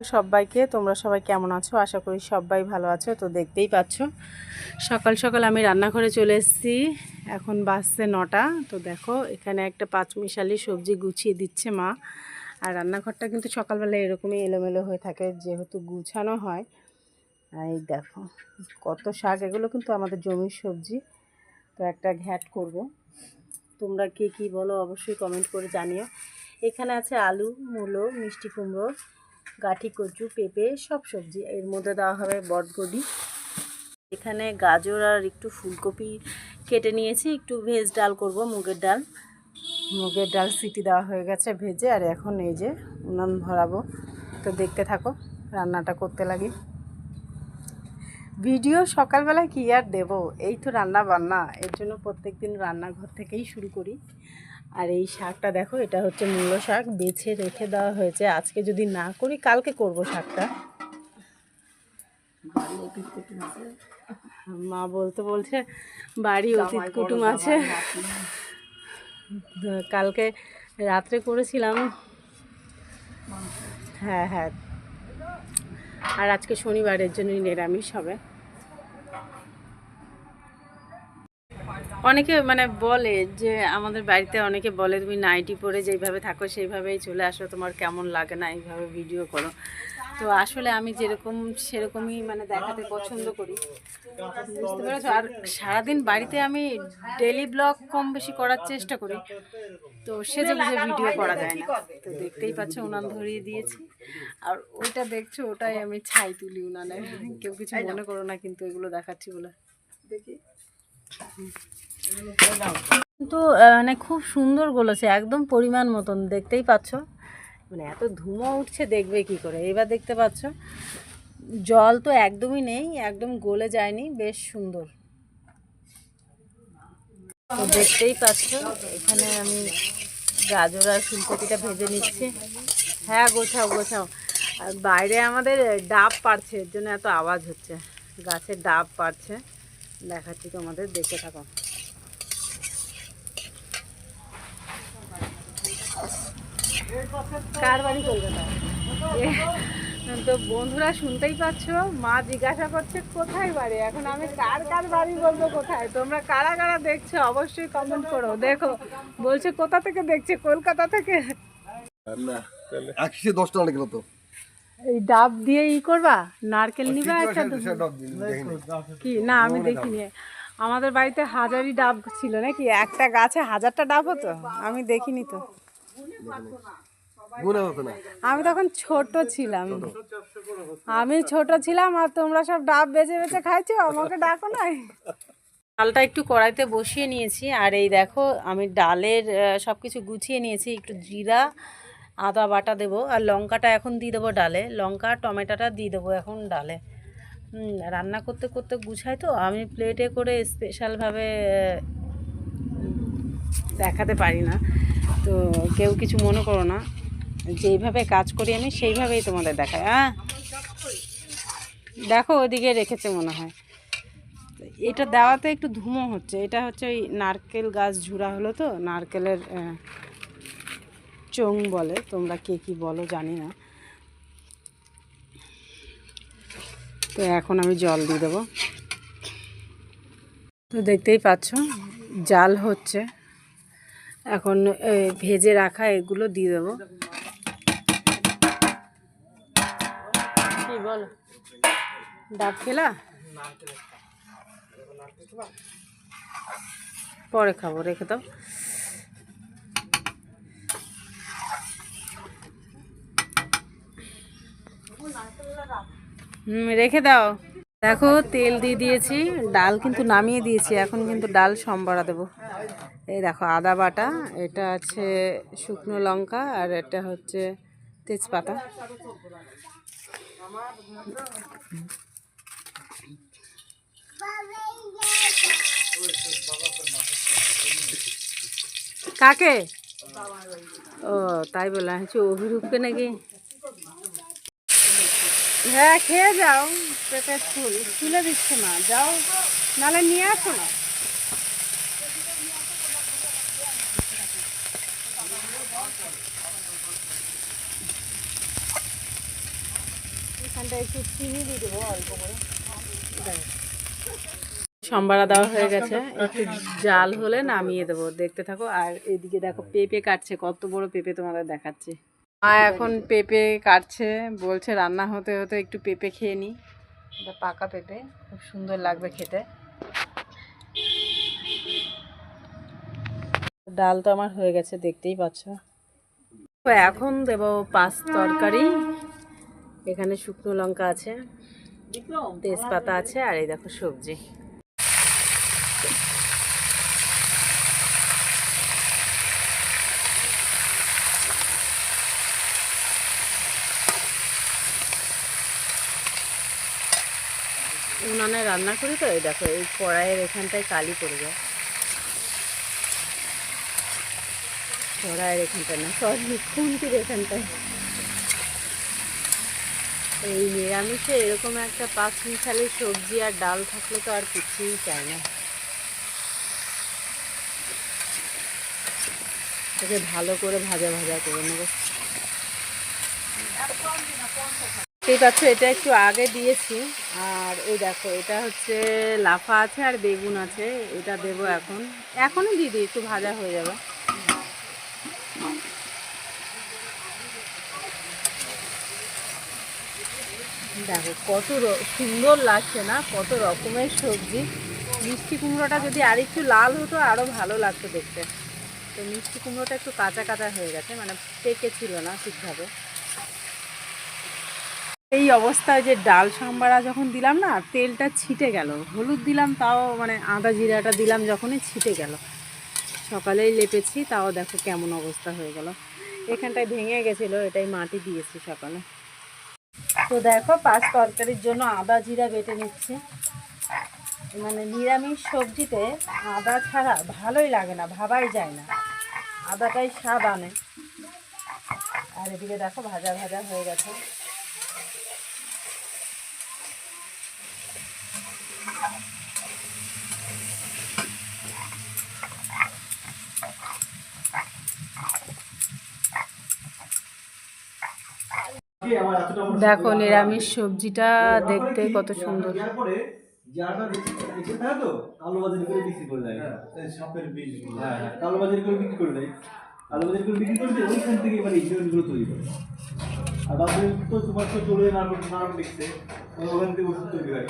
সবাইকে, তোমরা সবাই কেমন আছো? আশা করি সবাই ভালো আছো, তো দেখতেই পাচ্ছ। সকাল সকাল আমি রান্নাঘরে চলে এসেছি। এখন বাজছে নটা, তো দেখো, এখানে একটা পাঁচমিশালি সবজি গুছিয়ে দিচ্ছে মা। আর রান্নাঘরটা কিন্তু সকালবেলা এরকমই এলোমেলো হয়ে থাকে, যেহেতু গুছানো হয়। এই দেখো, কত শাক, এগুলো কিন্তু আমাদের জমির সবজি। তো একটা ঘ্যাট করব। তোমরা কে কী বলো, অবশ্যই কমেন্ট করে জানিও। এখানে আছে আলু, মূলো, মিষ্টি কুমড়ো গাঠি, কচু, পেঁপে, সব সবজি। এর মধ্যে দেওয়া হবে বটবডি এখানে গাজর আর একটু ফুলকপি কেটে নিয়েছি। একটু ভেজ ডাল করব, মুগের ডাল। মুগের ডাল সিটি দেওয়া হয়ে গেছে ভেজে। আর এখন এই যে উনান ধরাবো তো দেখতে থাকো, রান্নাটা করতে লাগি। ভিডিও সকালবেলায় কি আর দেবো? এই তো রান্না বান্না এর জন্য প্রত্যেক দিন রান্নাঘর থেকেই শুরু করি। আর এই শাকটা দেখো এটা হচ্ছে মূলো শাক বেছে রেখে দেওয়া হয়েছে। আজকে যদি না করি কালকে করব শাকটা। মা বলতে বলছে বাড়ি অতীত কুটুম আছে। কালকে রাত্রে করেছিলাম। হ্যাঁ হ্যাঁ। আর আজকে শনিবারের জন্যই নিরামিষ হবে। অনেকে মানে বলে যে আমাদের বাড়িতে অনেকে বলে তুমি নাইটি পরে যেইভাবে থাকো সেইভাবেই চলে আসো তোমার কেমন লাগে না এইভাবে ভিডিও করো। তো আসলে আমি যেরকম সেরকমই মানে দেখাতে পছন্দ করি। বুঝতে পেরেছ? আর সারাদিন বাড়িতে আমি ডেলি ব্লগ কম বেশি করার চেষ্টা করি। তো সেজে বুঝে ভিডিও করা যায় না। তো দেখতেই পাচ্ছ উনান ধরিয়ে দিয়েছি। আর ওইটা দেখছ ওটাই আমি ছাই তুলি উনানে। কেউ কিছু মনে করো না কিন্তু এগুলো দেখাচ্ছি বলে। দেখি। কিন্তু মানে খুব সুন্দর গলেছে একদম পরিমাণ মতন, দেখতেই পাচ্ছ। মানে এত ধুমো উঠছে, দেখবে কি করে? এবার দেখতে পাচ্ছ, জল তো একদমই নেই, একদম গলে যায়নি, বেশ সুন্দর। দেখতেই পাচ্ছ, এখানে আমি গাজর আর ফুলকপিটা ভেজে নিচ্ছি। হ্যাঁ গোছাও গোছাও। আর বাইরে আমাদের ডাব পাড়ছে, এর জন্য এত আওয়াজ হচ্ছে। গাছের ডাব পাড়ছে। দেখাচ্ছি তোমাদের দেখে থাকো। কার বাড়ি কলকাতা? তো বন্ধুরা শুনতেই পাচ্ছ মা জিজ্ঞাসা করছে কোথায় বাড়ি? এখন আমি কার কার বাড়ি বলব কোথায়? তোমরা কারা কারা দেখছ অবশ্যই কমেন্ট করো। দেখো বলছে কোথা থেকে দেখছে? কলকাতা থেকে? একশো দশ টাকা গেল তো। এই ডাব দিয়ে ই করবা? নারকেল নিবা একটা কি? না আমি দেখিনি। আমাদের বাড়িতে হাজারই ডাব ছিল নাকি? একটা গাছে হাজারটা ডাব হতো? আমি দেখিনি তো। গুনে হতো না আমি তখন ছোট ছিলাম। আমি ছোট ছিলাম আর তোমরা সব ডাব বেছে বেছে খাইছো আমাকে ডাকো নাই। ডালটা একটু কড়াইতে বসিয়ে নিয়েছি আর এই দেখো আমি ডালের সব কিছু গুছিয়ে নিয়েছি একটু জিরা আদা বাটা দেবো আর লঙ্কাটা এখন দিয়ে দেবো ডালে। লঙ্কা টমেটোটা দিয়ে দেবো এখন ডালে। রান্না করতে করতে গুছাই তো আমি প্লেটে করে স্পেশালভাবে দেখাতে পারি না। তো কেউ কিছু মনে করো না, যেইভাবে কাজ করি আমি, সেইভাবেই তোমাদের দেখাই হ্যাঁ? দেখো ওদিকে রেখেছে মনে হয়। এটা দেওয়াতে একটু ধুমো হচ্ছে, এটা হচ্ছে ওই নারকেল গাছ ঝুরা হলো তো, নারকেলের চোং বলে, তোমরা কে কি বলো জানি না। তো এখন আমি জল দিয়ে দেবো। তো দেখতেই পাচ্ছ, জাল হচ্ছে। এখন ভেজে রাখা এগুলো দিয়ে দেবো। কি বলো? ডাব খেলা? পরে খাব, রেখে দাও। রেখে দাও। দেখো, তেল দিয়ে দিয়েছি, ডাল কিন্তু নামিয়ে দিয়েছি, এখন কিন্তু ডাল সম্বরা দেবো। এই দেখো, আদা বাটা, এটা আছে শুকনো লঙ্কা, আর এটা হচ্ছে তেজপাতা। কাকে? ও, তাই বললাম, হচ্ছে অভিরূপকে নাকি? হ্যাঁ খেয়ে যাও। পেটের ফুল তুলে দিচ্ছে না। যাও, নালে নিয়ে আসো না। এখানটায় একটু চিনি দিয়ে দেবো অল্প করে। সম্বারা দেওয়া হয়ে গেছে। একটু জাল হলে নামিয়ে দেবো। দেখতে থাকো। আর এদিকে দেখো, পেঁপে কাটছে। কত বড় পেঁপে তোমাদের দেখাচ্ছি। মা এখন পেঁপে কাটছে বলছে রান্না হতে হতে একটু পেঁপে খেয়ে নিই এটা পাকা পেঁপে খুব সুন্দর লাগবে খেতে। ডাল তো আমার হয়ে গেছে দেখতেই পাচ্ছ। তো এখন দেব পাঁচ তরকারি। এখানে শুকনো লঙ্কা আছে তেজপাতা আছে আর এই দেখো সবজি। উনানে রান্না করি তো, এই দেখো, এই কড়াইয়ের এখানটায় কালি পড়ে যায়। কড়াইয়ের এখানটায় না সরি খুন্তির এখানটায়। এই নিরামিষে এরকম একটা পাঁচ মিশালি সবজি আর ডাল থাকলে তো আর কিছুই চাই না। ভালো করে ভাজা ভাজা করে নেব। দেখতেই পাচ্ছ, এটা একটু আগে দিয়েছি। আর এই দেখো, এটা হচ্ছে লাফা আছে আর বেগুন আছে, এটা দেবো এখন। এখনই দিয়ে দিই, একটু ভাজা হয়ে যাবে। দেখো, কত সুন্দর লাগছে না? কত রকমের সবজি। মিষ্টি কুমড়োটা যদি আরেকটু লাল হতো আরও ভালো লাগতো দেখতে। তো মিষ্টি কুমড়োটা একটু কাঁচা কাঁচা হয়ে গেছে মানে পেকে ছিল না ঠিকভাবে। এই অবস্থায় যে ডাল সাম্বারা যখন দিলাম না, তেলটা ছিটে গেল। হলুদ দিলাম, তাও মানে আদা জিরাটা দিলাম যখনই ছিটে গেল। সকালেই লেপেছি, তাও দেখো কেমন অবস্থা হয়ে গেল। এখানটায় ভেঙে গেছিল, এটাই মাটি দিয়েছি সকালে। তো দেখো, পাঁচ তরকারির জন্য আদা জিরা বেটে নিচ্ছে। মানে নিরামিষ সবজিতে আদা ছাড়া ভালোই লাগে না, ভাবাই যায় না। আদাটাই স্বাদ আনে। আর এদিকে দেখো, ভাজা ভাজা হয়ে গেছে দেখো নিরামিষ সবজিটা দেখতে কত সুন্দর দেওয়ার পরে যারা বেঁচে থাকে তো কালো বাজারি করে বিক্রি করে দেয় সাপের বীজ হ্যাঁ হ্যাঁ কালো বাজারি করে বিক্রি করে দেয় কালো বাজারি করে বিক্রি করে দেয় ওইখান নিরামিষ সবজিটা দেখতে কত সুন্দর। আর বাজারে তো তোমার তো চলে নার্ভ নার্ভ লিখছে। ওখান থেকে ওষুধ তৈরি হয়।